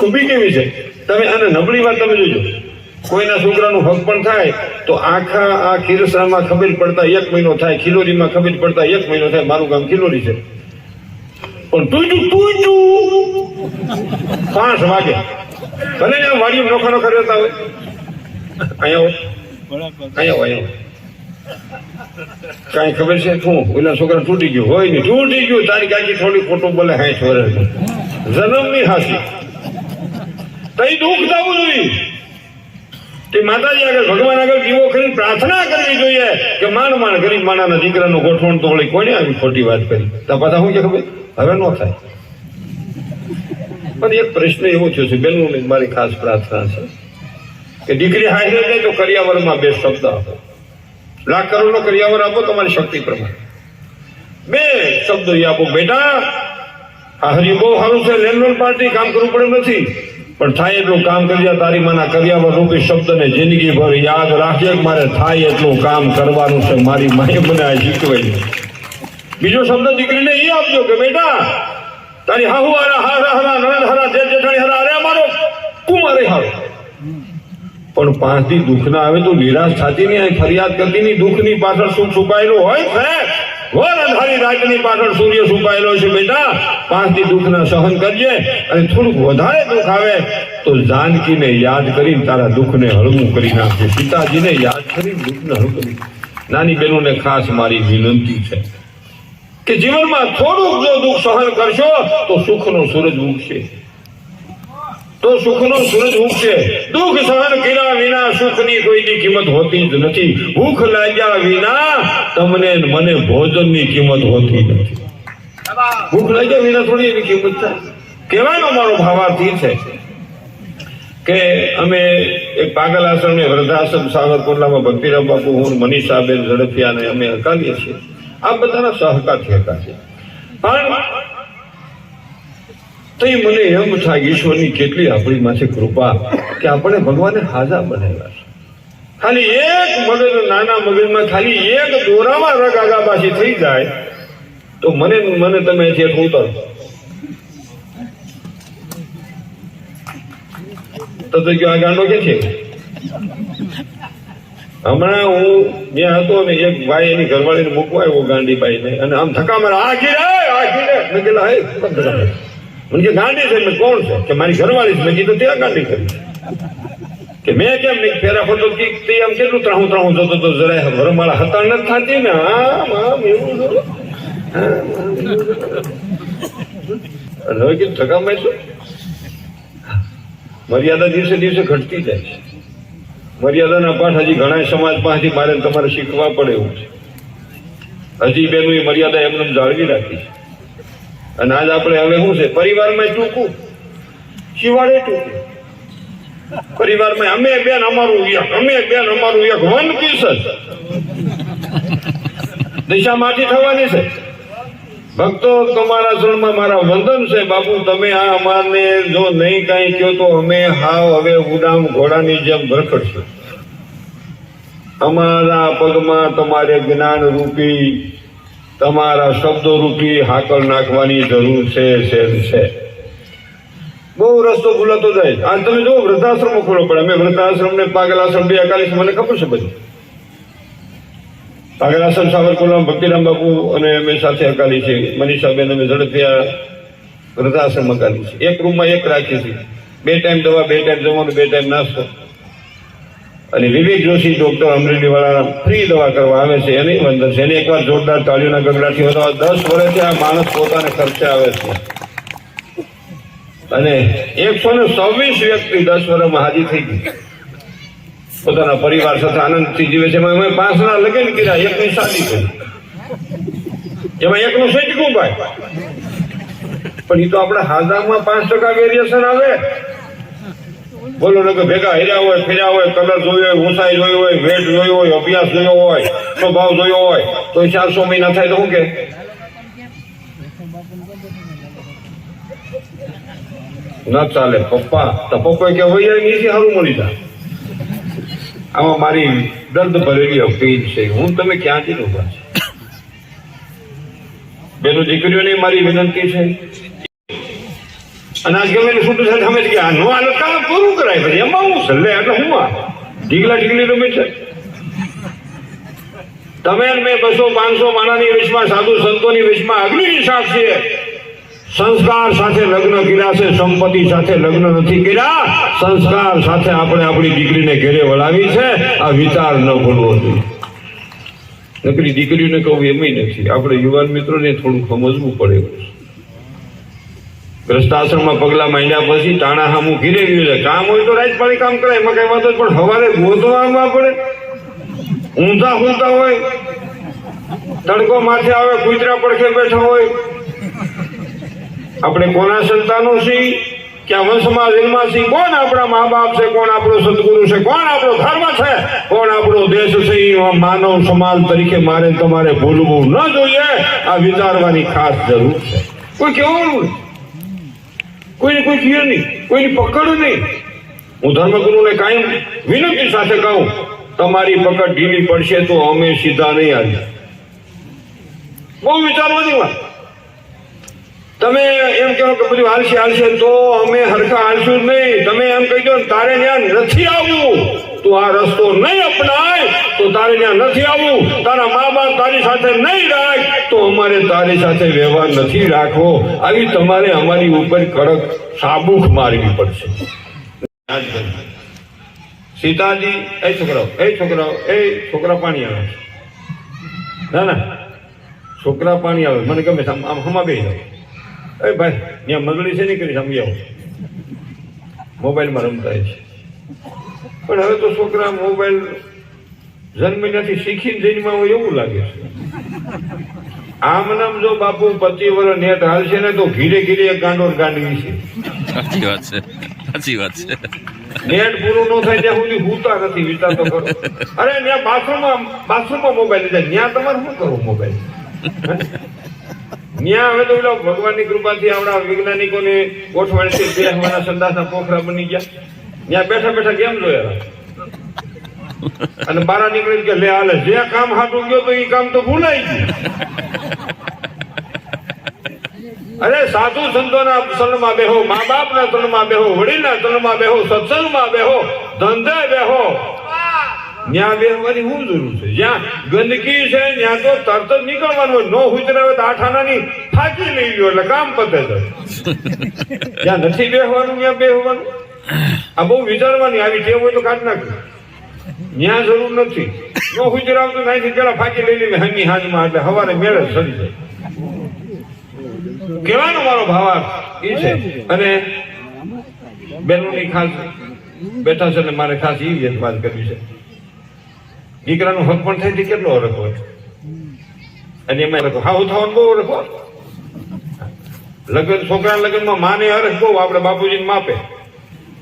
ખૂબી કેવી છે? તમે આને નબળી વાત તમે જોજો કોઈના છોકરાનું હક પણ થાય, તો આખા આ ખીરસામાં ખબર પડતા એક મહિનો થાય, ખિલોરીમાં ખબર પડતા એક મહિનો થાય, મારું ગામ ખિલોરી છે. પણ ટૂંચું ટૂંચું પાંચ વાગે. ભલે ને વાડીઓ નોખા નોખા રહેતા હોય. અહીંયા અહીંયા અહીંયા કાંઈ ખબર છે? શું? ઓલા છોકરા તૂટી ગયું. હોય ને, તૂટી ગયું. તારી કાકી થોડી ખોટું બોલે, હાય છોરે. જન્મની હાસી. તઈ દુઃખ થવું જોઈએ. તે માતાજી આગળ ભગવાન આગળ દીવો કરી પ્રાર્થના કરવી જોઈએ કે માન માન ગરીબ માણાના દીકરાનું ગોઠવણ તો વળી કોને આવી ખોટી વાત કરી. તો પાછા શું કે ખબર? હવે ન થાય. પણ એક પ્રશ્ન એવો થયો છે બેનું મારી ખાસ પ્રાર્થના છે કે દીકરી હાજર જાય તો કરિયાવરમાં બે શબ્દ આપો. લાખ કરોડનો કરિયાવર આપો તમારી શક્તિ પ્રમાણે. બે શબ્દો આપો, બેટા, આ હજી બહુ સારું છે લેન્ડલોન પાર્ટી કામ કરવું પડે નથી. પણ થાય એટલું કામ કર્યા તારી માના કરિયાવર રૂપી શબ્દને જિંદગીભર યાદ રાખજે મારે થાય એટલું કામ કરવાનું છે, મારી માએ મને આ શીખવાય બીજો શબ્દ દીકરીને એ આપજો કે, બેટા, તારી હાહુ હારા હારા હારા નણંદ હારા જેઠ જેઠાણી હારા અરે અમારો કુમારે હારો. પણ પાંચ દી દુઃખ ના આવે તો નિરાશ થતી નહીં, ફરિયાદ કરતી નહીં, દુઃખની પાછળ શું છુપાયેલું હોય, સાહેબ. ઘોર અંધારી રાતની પાછળ સૂર્ય છુપાયેલો છે બેટા. પાંચ દી દુઃખના સહન કરજે અને થોડુંક વધારે દુઃખ આવે તો જાનકીને યાદ કરીને તારા દુઃખને હળવું કરી નાખજે. પિતાજીને યાદ કરીને દુઃખને હળવું કરી નાની બહેનોને ખાસ મારી વિનંતી છે કે જીવનમાં થોડુંક જો દુઃખ સહન કરશો તો સુખનો સૂરજ ઉગશે. તો સુખનો સૂરજ ઉગશે. દુઃખ સહન કર્યા વિના સુખની કોઈની કિંમત હોતી જ નથી. ભૂખ લાગ્યા વિના તમને મને ભોજનની કિંમત હોતી નથી. ભૂખ લાગ્યા વિના થોડી એની કિંમત થાય. કહેવાનો મારો ભાવાર્થી છે કે અમે એક પાગલ આશ્રમ ને વૃદ્ધાશ્રમ સાવરકુંડલામાં ભક્તિરામ બાપુ, હું, મનીષાબેન ઝડફિયાને અમે હકાવીએ છીએ. આ બધાના સહકારથી છે પણ તો એ મને એમ થાય, ઈશ્વરની કેટલી આપણી માથે કૃપા કે આપણે ભગવાને હાજા બનાવ્યા છે. ખાલી એક મગજ, નાના મગજમાં ખાલી એક દોરામાં રગ પાછી થઈ જાય, તો મને મને તમે છે ઉતર. તો તો કયો આ ગાંડો કે છે? હમણાં હું જ્યાં હતો ને, એક ભાઈ એની ઘરવાળીને મૂકવા આવ્યો ગાંડીબાઈને, અને આમ થકા મારા આ ઘીરે આ ઘીરે મેં કીધું, હે કે ગાંડી છે મેં કોણ છે? કે મારી ઘરવાળી છે. મેં કીધું, ત્યાં ગાંડી કરી કે મેં કેમ નહીં ફેરા ફરતો કે તે આમ કેટલું ત્રાહું ત્રાહું જતો તો જરાય વરમાળા હતા નથી થતી ને? આમ આમ, એવું હવે કીધું ધક્કા મારશું? મર્યાદા દિવસે દિવસે ઘટતી જાય છે. મર્યાદાના પાઠ હજી ઘણા સમાજ પાસેથી મારે તમારે શીખવા પડે એવું છે. હજી બેનું એ મર્યાદા એમને જાળવી રાખી છે. અને આજ આપણે હવે શું છે? પરિવારમાં ટૂંકું. શિવાળે ટૂંકું. પરિવારમાં અમે બેન, અમારું એક. અમે બેન, અમારું એક. વન પીસ જ દિશા માટી થવાની છે. ભક્તો, તમારા ચરણમાં મારા વંદન છે. બાપુ, તમે આ અમારને જો નહીં કાંઈ કહો તો અમે હાવ હવે ઉડામ ઘોડાની જેમ ભરખડશું અમારા પગમાં તમારે જ્ઞાન રૂપી તમારા શબ્દો રૂપી હાકલ નાખવાની જરૂર છે છે છે. બહુ રસ્તો ભૂલાતો જાય. આજ તમે જો વૃદ્ધાશ્રમ ખોલો પડે. અમે વૃદ્ધાશ્રમ ને પાગલાશ્રમ બે અકાલીસ મને ખબર છે બધી. પાગલાશ્રમ સાવરકુલમ ભક્તિરામ બાપુ અને અમે સાથે અકાલી છે મનીષાબેન અમે ઝડપિયા વૃદ્ધાશ્રમ અકાલી છે એક રૂમમાં એક રાખીએ છીએ બે ટાઈમ દવા, બે ટાઈમ જમવાનું, બે ટાઈમ નાસ્તો. અને વિવેક જોશી ડોક્ટર અમરેલી વાળા ફ્રી દવા કરવા આવે છે, એની અંદર છે. એને એકવાર જોરદાર તાળીઓના ગગડાથી વધારવા દસ વર્ષથી આ માણસ પોતાને ખર્ચે આવે છે. અને એકસો ને સવીસ વ્યક્તિ દસ વર્ષમાં હાજી થઈ ગઈ. પોતાના પરિવાર સાથે આનંદથી જીવે છે. એમાં અમે પાંચના લગ્ન કર્યા, એકની શાદી કરી એમાં એકનું સચકું ભાઈ. પણ એ તો આપણે હાજામાં પાંચ ટકા વેરિએશન આવે. બોલો ને કે ભેગા હેર્યા હોય, ફેર્યા હોય, કલર જોયો હોય, ઊંચાઈ જોયો હોય વેટ જોયો હોય, અભ્યાસ જોયો હોય, સ્વભાવ જોયો હોય, તો ચારસો મહિના થાય તો શું કે? ના ચાલે. પપ્પા, તો પપ્પા કે હોય નીચે સારું મળી જાય આમાં મારી દર્દ ભરેલી અપીલ છે. હું તમે ક્યાંથી ઊભા છે? બેનો દીકરીઓને મારી વિનંતી છે. અને ગમે છૂટું નો પૂરું કરાય પછી. એમાં હું છે? એટલે હું આ? ઢીકલા ઢીકલી રમે છે. તમે મેં બસો, પાંચસો માણાની વેચમાં સાધુ સંતોની વેશમાં અગ્નિની સાક્ષી સંસ્કાર સાથે લગ્ન કર્યા છે. સંપત્તિ સાથે લગ્ન નથી કર્યા. સંસ્કાર સાથે આપણે આપણી દીકરીને ઘેરે વળાવી છે. આ વિચાર ન ભૂલવો જોઈએ. નકરી દીકરીઓને કહું એમ નથી. આપણે યુવાન મિત્રોને થોડું સમજવું પડે. એવું પગલાં માંડ્યા પછી તાણા હામું ઘીરે ગયું કામ હોય તો રાત પાણી કામ કરાય એમાં કઈ વાંધો પણ સવારે ગોતવા પડે. ઊંધા ઊંધા હોય, તડકો માથે આવે, કુતરા પડખે બેઠા હોય. આપણે કોના સંતાનો છીએ? ક્યાં વંશમાં જન્મા છીએ? કોણ આપણા મા બાપ છે? કોણ આપણો સદગુરુ છે? કોણ આપણો ધર્મ છે? કોણ આપણો દેશ છે? એ માનવ સમાજ તરીકે મારે તમારે ભૂલવું ન જોઈએ. આ વિચારવાની ખાસ જરૂર છે. કોઈ કેવું કોઈને કોઈ કહે નહીં, કોઈની પકડ નહીં. હું ધર્મગુરુને કાયમ વિનંતી સાથે કહું, તમારી પકડ ઢીલી પડશે તો અમે સીધા નહીં આવીએ બહુ વિચારવાની વાત તમે? એમ કહો કે બધું હાલશે હાલશે તો અમે હરખા હાલશું જ નહીં. તમે એમ કહી દો તારે ત્યાં નથી આવવું. તું આ રસ્તો નહીં અપનાય, તો તારે ત્યાં નથી આવવું. તારા મા બાપ તારી સાથે નહીં રાખ, તો અમારે તારી સાથે વ્યવહાર નથી રાખવો. આવી તમારે અમારી ઉપર કડક સાબુખ મારવી પડશે. સીતાજી, એ છોકરાઓ એ છોકરાઓ, એ છોકરા પાણી આવે. ના ના. છોકરા પાણી આવે. મને ગમે. આમ હમા બે એ ભાઈ, ત્યાં મગળી છે નહીં? કરી સમજી આવો. મોબાઈલમાં રમતા છે. પણ હવે તો છોકરા મોબાઈલ જન્મ્યાથી શીખીને જન્મા હોય એવું લાગે છે. આમ નામ જો બાપુ પચીસ વર્ષ નેટ હાલશે ને તો ઘીરે ઘીરે એક ગાંડો ને ગાંડવી છે. સાચી વાત છે સાચી વાત છે. નેટ પૂરું ન થાય ત્યાં સુધી હુતા નથી વિચાર તો કરો. અરે ત્યાં બાથરૂમમાં બાથરૂમમાં મોબાઈલ લીધા ત્યાં તમારે શું કરવું મોબાઈલ? ત્યાં હવે તો પેલા ભગવાનની કૃપાથી આપણા વૈજ્ઞાનિકોને ગોઠવણથી બેસવાના સંદાસના પોખરા બની ગયા. ત્યાં બેઠા બેઠા કેમ જોયા? અને બારા નીકળી કે, લે, હાલે, જે કામ હાટું ગયો તો એ કામ તો ભૂલાઈ ગયું. અરે, સાધુ સંતોના શરણમાં બેહો, મા બાપના શરણમાં બેહો, વડીલના શરણમાં બેહો, સત્સંગમાં બેહો ધંધે બેહો. ત્યાં બેહવાની શું જરૂર છે? જ્યાં ગંદકી છે ત્યાં તો તરત જ નીકળવાનું નો હુજરાવે તો આઠ આનાની ફાંકી લઈ ગયો એટલે કામ પતે છે જ્યાં નથી બેહવાનું, ત્યાં બેહવાનું. આ બહુ વિચારવાની આવી ટેવ હોય તો કાઢ નાખ્યું ન્યા જરૂર નથી. નો હુજરાવતું નાખી પેલા ફાંકી લઈ લઈને હમી હાજમાં એટલે હવારે મેળે સરી જાય. કહેવાનો મારો ભાવાર્થ એ છે. અને બહેનોની ખાસ બેઠા છે ને મારે ખાસ એ જ વાત કરવી છે. દીકરાનું હક પણ થાય તે કેટલો હરખ હોય. અને એમાં હાવ થવાનું બહુ હરખ હોય. લગ્ન, છોકરાના લગ્નમાં માને હરખ બહુ, આપણે બાપુજીને માપે.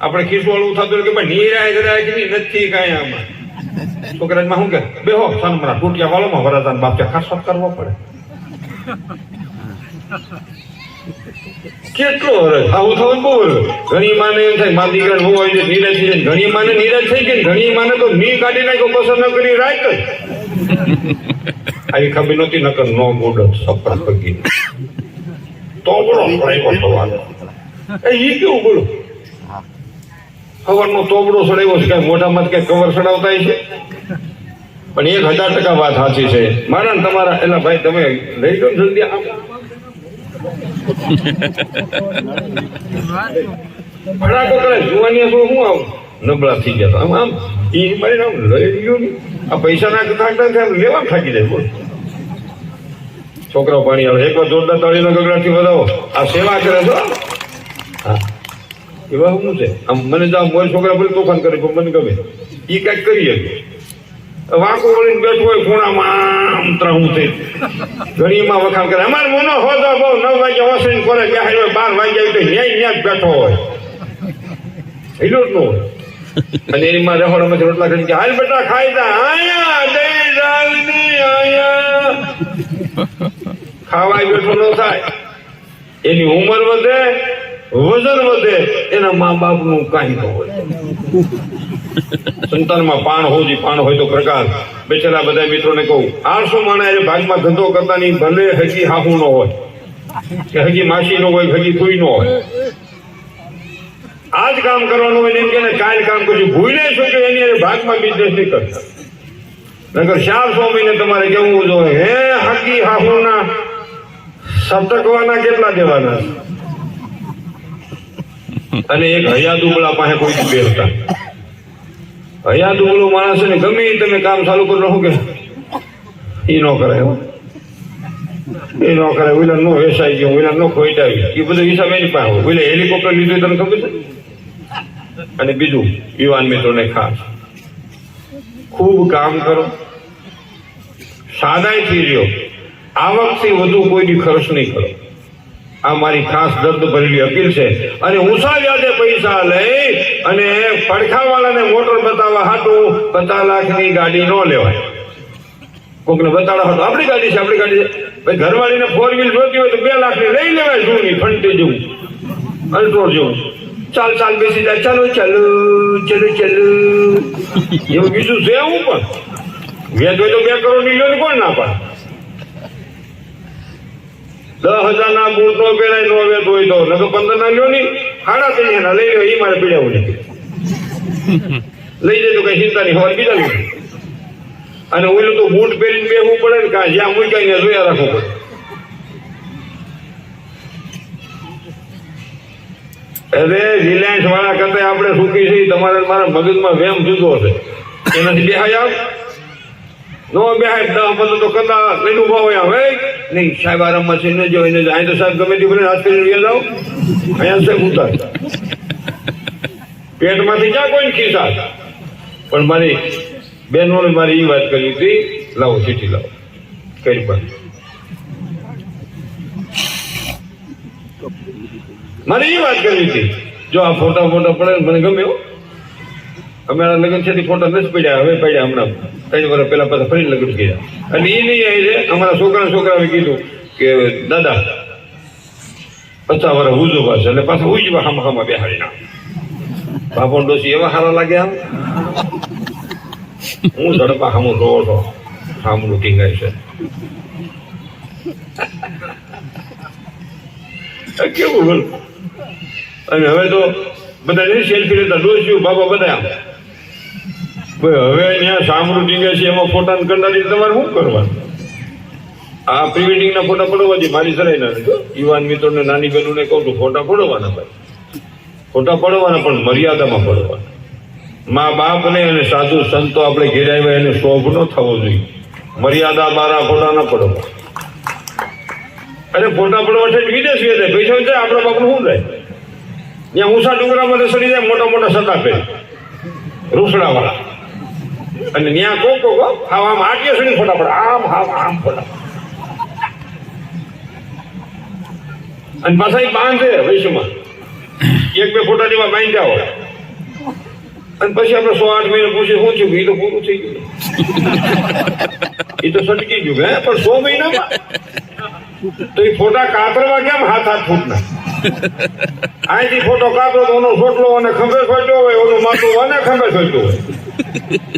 આપણે ખીસવાળું થતું કે ભાઈ નિરાય જરાય કે નથી કાંઈ આમાં. છોકરામાં શું કે? બેહો સનમરા ટૂટિયા વાળોમાં વરાતાને બાપ ખાસ કરવો પડે. કેટલો હરજ? આવું થવું બહુ ઘણી માને એમ થાય, મારા દીકરા બહુ છે નિરાશ થઈ જાય. ઘણી માને નીરજ થઈ ગઈ ઘણી માને તો મી કાઢી નાખ્યો પસંદ ન કરી રાખ આવી ખબર નહોતી, નકર નો ગોડત સપરા પગી. તો બોલો એ કેવું બોલો? સવારનો તોબડો સડાવ્યો છે કઈ મોઢામાં કઈ કવર સડાવતા છે. પણ એક હજાર ટકા વાત સાચી છે. મારા ને તમારા, એલા ભાઈ, તમે લઈ લો જલ્દી આમ. ભડાકો જુવાની શું હું આવું? નબળા થઈ ગયા. આમ આમ એ મારી આમ લઈ ગયો આ પૈસા ના લેવા થાકી જાય, બોલ. છોકરાઓ પાણી આવે. એકવાર જોરદાર તાળીનો ગગડાથી વધાવો. આ સેવા કરે છો એવા શું છે? આમ મને જાવ મોર છોકરા ભલે તોફાન કરે પણ મને ગમે. એ કાંઈક કરી શકે. વાંકો વળીને બેઠો હોય, ખૂણામાં આમ ત્રાહું થઈ ઘણીમાં વખાણ કરે. અમારે મોનો હોદો બહુ, નવ વાગ્યા વસરીને કોને બેહાડ હોય, બાર વાગ્યા હોય તો ન્યાય ન્યાય બેઠો હોય. હિલો જ ન હોય. અને એની માં રહોડામાંથી રોટલા કરી કે, હાલ બેટા, ખાઈ જા. આયા દે દાલની આયા. ખાવાય બેઠો ન થાય. એની ઉંમર વધે. વજન વધે, એના મા બાપનું કાંઈ ન હોય. સંતાનમાં પાણ હોજી પાણ હોય તો પ્રકાર. બેચેલા બધા મિત્રોને કહું, આળસો માણા ભાગમાં ધંધો કરતાની ભલે હજી હાહુ ન હોય, કે હજી માસી નો હોય હજી કોઈ નો હોય. આજ કામ કરવાનું હોય ને એમ કે કાલ કામ કરશું ભૂલે શું કે એની ભાગમાં બિઝનેસ નહીં કરતા. નગર ચાર સો મહિને તમારે કેવું જોઈએ? હે, હાકી હાહુના સપ્તકવાના કેટલા દેવાના અને એક હયા દુબળા પાસે કોઈ બેસતા હયા દુબળો માણસ ને ગમે તમે કામ ચાલુ કરી રહો કે એ ન કરાય એ ન કરાય ઓલા નો વેસાઈ ગયો, ઓલા નો ખોઈટાવી એ બધો હિસાબ એની પાસે ઓલે હેલિકોપ્ટર લીધું તને ખબર છે? અને બીજું, યુવાન મિત્રોને ખાસ. ખૂબ કામ કરો. સાદાઈથી રહ્યો. આવકથી વધુ કોઈની ખર્ચ નહીં કરો. આ મારી ખાસ દર્દ ભરેલી અપીલ છે. અને ઊંચા વ્યાજે પૈસા લઈ અને પડખાવાળાને મોટર બતાવવા હાટું પચાસ લાખની ગાડી ન લેવાય. કોકને બતાડવા હાટું. આપણી ગાડી છે, આપણી ગાડી છે. ઘરવાળીને ફોર વ્હીલ જોતી હોય તો બે લાખની લઈ લેવાય જૂની ફંટી જેવું. અલ્ટ્રો જેવું. ચાલ ચાલ, બેસી જાય ચાલો ચાલો ચાલો ચાલો. એવું બીજું છે હું પણ. વ્યાજ હોય તો બે કરોડની લોન કોણ ના પાડે? દસ હજાર ના મૂળ તો પેલા નો વેત હોય તો. નકર પંદર ના લ્યો ની સાડા ત્રણ ના લઈ લ્યો એ મારે પીડાવું લઈ જજો, કઈ ચિંતા નહીં. હવે બીજા લઈ અને ઓલું તો બૂટ પહેરીને બેસવું પડે ને કાં જ્યાં ત્યાં જોયા રાખવું પડે. અરે રિલાયન્સ વાળા કરતા આપણે સુખી છીએ. તમારે મારા મગજમાં વેમ જુદો છે. એનાથી બેહાય આવ. નો બેહાય દસ પંદર તો કરતા લઈને ઊભા હોય હવે નહીં સાહેબ આરામ મશીન ને જો એને જાય તો સાહેબ ગમે તે ભલે હાથ કરીને વ્યા જાઓ અહીંયા સાહેબ ઉતાર પેટમાંથી જા કોઈ ખીસા પણ મારી બહેનોને મારી એ વાત કરી હતી લાવો ચીઠી લાવો કઈ પણ મારે એ વાત કરી હતી જો આ ફોટા ફોટા પડે મને ગમે. અમારા લગ્ન છે ફોટા નથી પડ્યા હવે પડ્યા હમણાં ત્રણ વર્ષ પહેલા પાછા ફરી લગ્ન ગયા અને એ નહીં આવી અમારા છોકરા છોકરાએ કીધું કે, દાદા, પચાસ વર્ષ ઉજો પાસે એટલે પાછા ઉજવા હામાં હામાં બેહાડી ના બાપો ડોસી એવા સારા લાગ્યા હું ઝડપા હામું રોવો છો. હામું ટીંગાય છે. કેવું બોલ? અને હવે તો બધા સેલ્ફી લેતા ડોસ્યું બાબા બધા ભાઈ, હવે અહીંયા સામૃતિ ટીંગે છે, એમાં ફોટા કંડાળી તમારે શું કરવાનું? આ પ્રી વેડિંગ ના ફોટા પડવાથી મારી સરાઈ ના યુવાન મિત્રોને, નાની બહેનોને કહું છું, ફોટા પડવાના ભાઈ. ફોટા પડવાના પણ મર્યાદામાં પડવાના મા બાપને અને સાધુ સંતો આપણે ઘેર આવ્યા એને શોભ ન થવો જોઈએ. મર્યાદા બારા ફોટા ન પડવા અરે, ફોટા પડવા છે વિદેશ ગયા જાય પૈસા જાય આપણા બાપનું શું જાય ત્યાં ઊંસા ડુંગરામાં સડી જાય, મોટા મોટા સતા પહેરી. રૂસડા વાળા અને ત્યાં કોક કોક હાવ આમ આટલે સુધી ફોટા આમ હાવ આમ ફોટા અને પાછા બાંધે વૈશ્વમાં. એક, બે ફોટા જેવા બાંધ્યા હોય. અને પછી આપણે સો આઠ મહિને પૂછીએ, શું થયું? એ તો પૂરું થઈ ગયું. એ તો સટકી ગયું, હે? પણ સો મહિનામાં? તો એ ફોટા કાતરવા કેમ હાથ હાથ ફૂટના? અહીંથી ફોટો કાપો તો ઓનો સોટલો અને ખંભે સોટ્યો હોય, ઓનો માથું અને ખંભે સોટ્યો હોય.